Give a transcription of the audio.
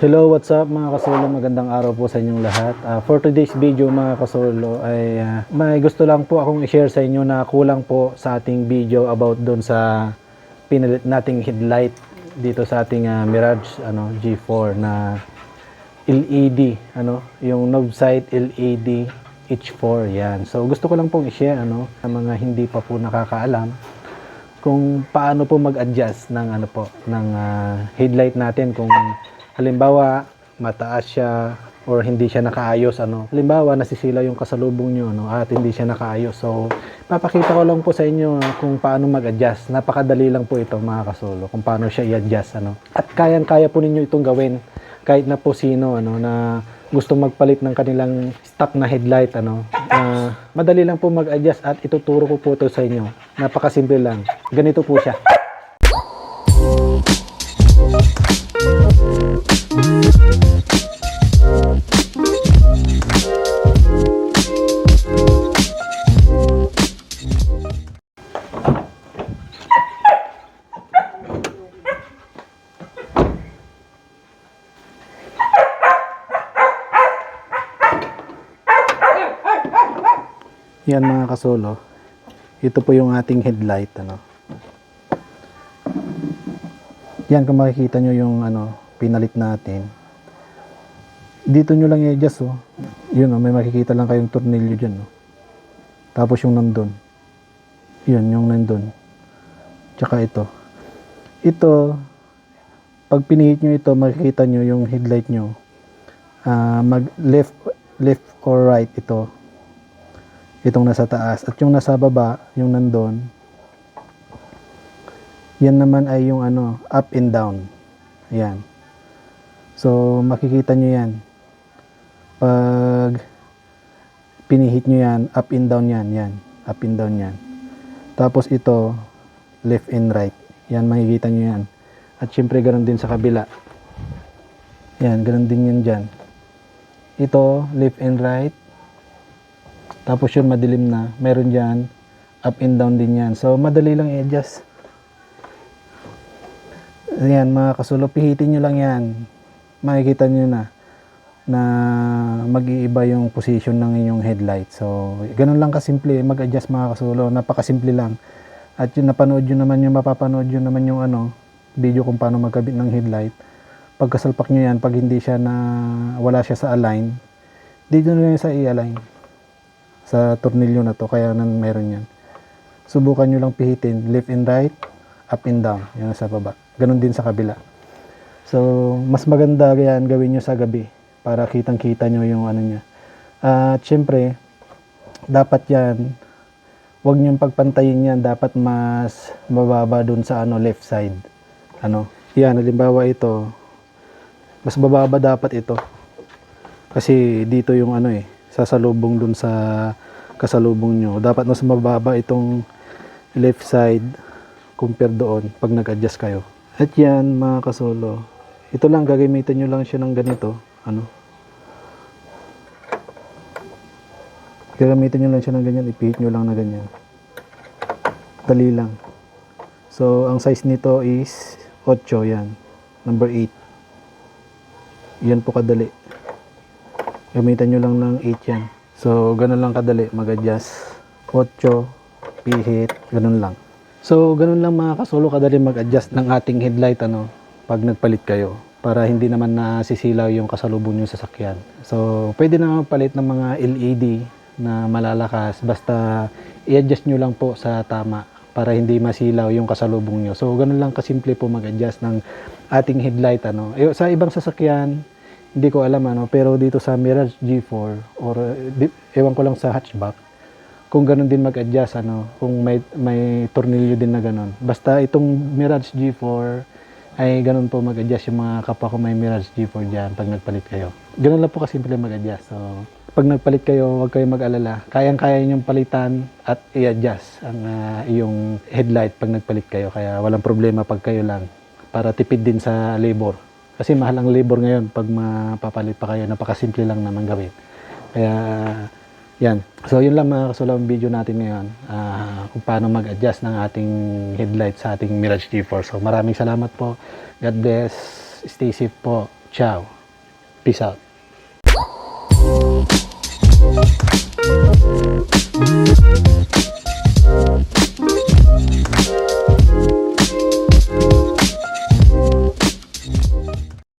Hello, what's up mga kasolo? Magandang araw po sa inyong lahat. Ah, for today's video mga kasolo ay ah, may gusto lang po akong i-share sa inyo na kulang po sa ating video about doon sa pinalit nating headlight dito sa ating ah, Mirage ano G4 na LED ano yung Novsight LED H4 yan. So gusto ko lang pong i-share ano sa mga hindi pa po nakakaalam kung paano po mag-adjust ng ano po ng ah, headlight natin kung halimbawa mataas siya or hindi siya nakaayos ano. Halimbawa nasisila yung kasalubong nyo no at hindi siya nakaayos. So papakita ko lang po sa inyo ah, kung paano mag-adjust. Napakadali lang po ito mga kasolo kung paano siya i-adjust ano. At kayang-kaya po ninyo itong gawin kahit na po sino ano na gusto magpalit ng kanilang stock na headlight ano na madali lang po mag-adjust at ituturo ko po ito sa inyo. Napakasimple lang. Ganito po siya Yan mga kasolo. Ito po yung ating headlight ano. Yan kung makikita nyo yung ano pinalit natin. Dito nyo lang i-adjust oh. Yun oh, may makikita lang kayong tornilyo dyan oh. Tapos yung nandun. Yun, yung nandun. Tsaka ito. Ito, pag pinihit nyo ito, makikita nyo yung headlight nyo. Ah, mag left, left or right ito itong nasa taas at yung nasa baba yung nandun yan naman ay yung ano up and down. Ayan. So makikita nyo yan. Pag pinihit nyo yan up and down yan yan. Up and down yan. Tapos ito left and right. Yan makikita nyo yan. At syempre ganoon din sa kabila. Yan ganoon din yan dyan. Ito left and right tapos yun madilim na. Meron dyan. Up and down din yan. So madali lang i-adjust. Ayan mga kasulo. Pihitin nyo lang yan. Makikita nyo na na mag-iiba yung position ng inyong headlight. So, ganun lang kasimple mag-adjust mga kasulo. Napakasimple lang. At yun napanood nyo naman yung mapapanood nyo naman yung ano, video kung paano magkabit ng headlight. Pagkasalpak nyo yan, pag hindi siya na wala siya sa align, dito lang sa i-align sa tornilyo na to kaya nan meron yan. Subukan nyo lang pihitin left and right up and down yan sa baba. Ganun din sa kabila. So mas maganda yan gawin nyo sa gabi para kitang kita nyo yung ano nya at syempre dapat yan wag nyo pagpantayin yan. Dapat mas mababa dun sa ano left side. Ano? Yan halimbawa ito mas bababa dapat ito. Kasi dito yung ano eh sasalubong dun sa kasalubong nyo. Dapat mas mababa itong left side compare doon pag nag-adjust kayo. At yan mga kasolo. Ito lang gagamitin nyo lang siya ng ganito. Ano? Gagamitin nyo lang siya ng ganyan. Ipihit nyo lang na ganyan. Dali lang. So, ang size nito is 8 yan. Number 8. Yan po kadali. Gamitan nyo lang ng 8 yan. So, ganun lang kadali mag-adjust. 8, pihit, ganun lang. So, ganun lang mga kasolo kadali mag-adjust ng ating headlight ano, pag nagpalit kayo para hindi naman nasisilaw yung kasalubong sa sasakyan. So, pwede na magpalit ng mga LED na malalakas basta i-adjust nyo lang po sa tama para hindi masilaw yung kasalubong nyo. So, ganun lang kasimple po mag-adjust ng ating headlight ano. Eh, sa ibang sasakyan, hindi ko alam ano, pero dito sa Mirage G4 or uh, di, ewan ko lang sa hatchback, kung ganun din mag-adjust ano, kung may may tornilyo din na ganun. Basta itong Mirage G4 ay ganun po mag-adjust yung mga kapwa ko may Mirage G4 diyan pag nagpalit kayo. Ganun lang po kasimple mag-adjust. So, pag nagpalit kayo, huwag kayong mag-alala. Kayang-kaya ninyong palitan at i-adjust ang ah, iyong headlight pag nagpalit kayo. Kaya walang problema pag kayo lang para tipid din sa labor. Kasi mahal ang labor ngayon pag mapapalit pa kayo. Napakasimple lang naman gawin. Kaya, yan. So, yun lang mga kasulawang video natin ngayon. Uh, kung paano mag-adjust ng ating headlight sa ating Mirage G4. So, maraming salamat po. God bless. Stay safe po. Ciao. Peace out.